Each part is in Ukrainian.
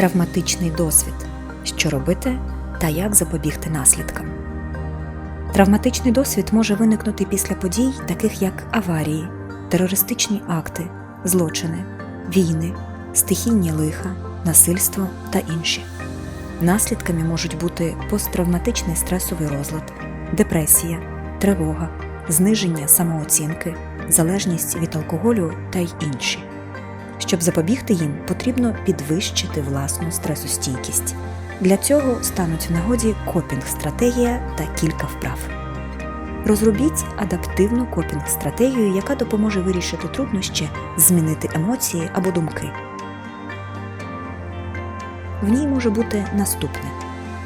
Травматичний досвід. Що робити та як запобігти наслідкам. Травматичний досвід може виникнути після подій, таких як аварії, терористичні акти, злочини, війни, стихійні лиха, насильство та інші. Наслідками можуть бути посттравматичний стресовий розлад, депресія, тривога, зниження самооцінки, залежність від алкоголю та й інші. Щоб запобігти їм, потрібно підвищити власну стресостійкість. Для цього стануть в нагоді копінг-стратегія та кілька вправ. Розробіть адаптивну копінг-стратегію, яка допоможе вирішити труднощі, змінити емоції або думки. В ній може бути наступне: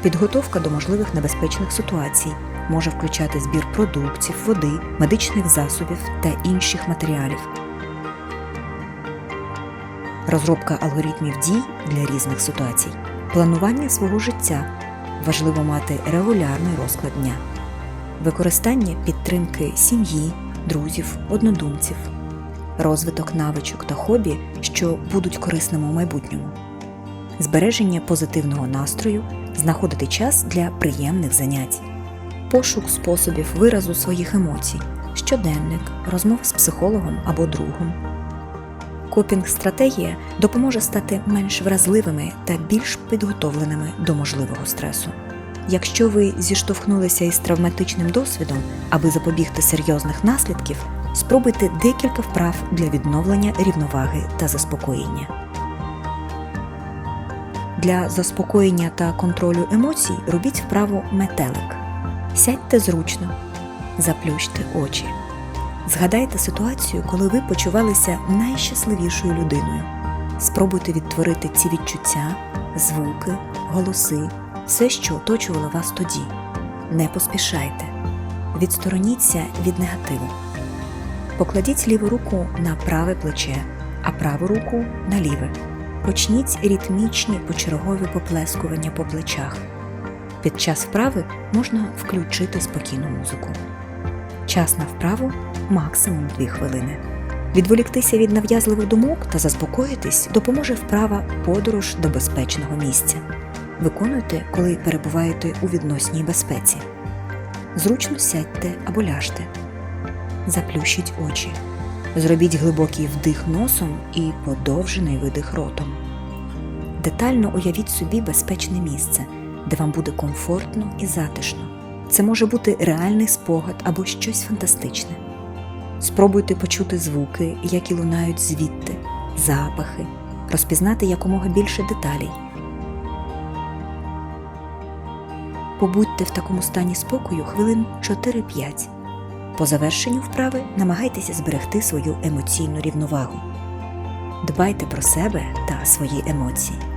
підготовка до можливих небезпечних ситуацій, може включати збір продуктів, води, медичних засобів та інших матеріалів. Розробка алгоритмів дій для різних ситуацій, планування свого життя. Важливо мати регулярний розклад дня, використання підтримки сім'ї, друзів, однодумців, розвиток навичок та хобі, що будуть корисними у майбутньому, збереження позитивного настрою, знаходити час для приємних занять, пошук способів виразу своїх емоцій, щоденник, розмова з психологом або другом. Копінг-стратегія допоможе стати менш вразливими та більш підготовленими до можливого стресу. Якщо ви зіштовхнулися із травматичним досвідом, аби запобігти серйозних наслідків, спробуйте декілька вправ для відновлення рівноваги та заспокоєння. Для заспокоєння та контролю емоцій робіть вправу метелик. Сядьте зручно, заплющте очі. Згадайте ситуацію, коли ви почувалися найщасливішою людиною. Спробуйте відтворити ці відчуття, звуки, голоси, все, що оточувало вас тоді. Не поспішайте. Відстороніться від негативу. Покладіть ліву руку на праве плече, а праву руку на ліве. Почніть ритмічні почергові поплескування по плечах. Під час вправи можна включити спокійну музику. Час на вправу максимум 2 хвилини. Відволіктися від нав'язливих думок та заспокоїтись допоможе вправа подорож до безпечного місця. Виконуйте, коли перебуваєте у відносній безпеці. Зручно сядьте або ляжте. Заплющіть очі. Зробіть глибокий вдих носом і подовжений видих ротом. Детально уявіть собі безпечне місце, де вам буде комфортно і затишно. Це може бути реальний спогад або щось фантастичне. Спробуйте почути звуки, які лунають звідти, запахи, розпізнати якомога більше деталей. Побудьте в такому стані спокою хвилин 4-5. По завершенню вправи намагайтеся зберегти свою емоційну рівновагу. Дбайте про себе та свої емоції.